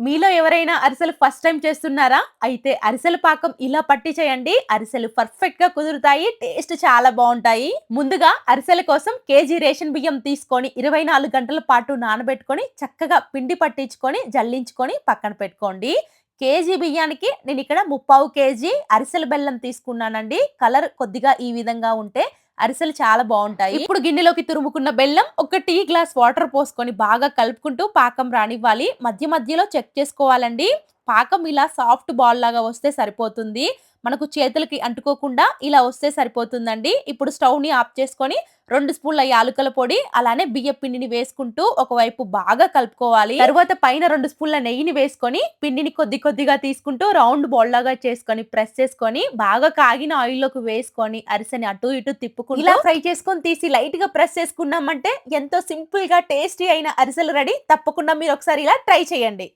మీలో ఎవరైనా అరిసెలు ఫస్ట్ టైం చేస్తున్నారా? అయితే అరిసెల పాకం ఇలా పట్టి చేయండి. అరిసెలు పర్ఫెక్ట్గా కుదురుతాయి. టేస్ట్ చాలా బాగుంటాయి. ముందుగా అరిసెల కోసం కేజీ రేషన్ బియ్యం తీసుకొని ఇరవై నాలుగు గంటల పాటు నానబెట్టుకొని చక్కగా పిండి పట్టించుకొని జల్లించుకొని పక్కన పెట్టుకోండి. కేజీ బియ్యానికి నేను ఇక్కడ ముప్పావు కేజీ అరిసెల బెల్లం తీసుకున్నానండి. కలర్ కొద్దిగా ఈ విధంగా ఉంటే అరిసెలు చాలా బాగుంటాయి. ఇప్పుడు గిన్నెలోకి తురుముకున్న బెల్లం ఒక టీ గ్లాస్ వాటర్ పోసుకొని బాగా కలుపుకుంటూ పాకం రానివ్వాలి. మధ్య మధ్యలో చెక్ చేసుకోవాలండి. పాకం ఇలా సాఫ్ట్ బాల్ లాగా వస్తే సరిపోతుంది. మనకు చేతులకి అంటుకోకుండా ఇలా వస్తే సరిపోతుందండి. ఇప్పుడు స్టవ్ని ఆఫ్ చేసుకొని రెండు స్పూన్ల యాలుకల పొడి అలానే బియ్య పిండిని వేసుకుంటూ ఒకవైపు బాగా కలుపుకోవాలి. తర్వాత పైన రెండు స్పూన్ల నెయ్యిని వేసుకొని పిండిని కొద్ది కొద్దిగా తీసుకుంటూ రౌండ్ బాల్ లాగా చేసుకొని ప్రెస్ చేసుకొని బాగా కాగిన ఆయిల్లోకి వేసుకొని అరిసెని అటు ఇటు తిప్పుకుని ఇలా ఫ్రై చేసుకొని తీసి లైట్గా ప్రెస్ చేసుకున్నామంటే ఎంతో సింపుల్గా టేస్టీ అయిన అరిసెలు రెడీ. తప్పకుండా మీరు ఒకసారి ఇలా ట్రై చేయండి.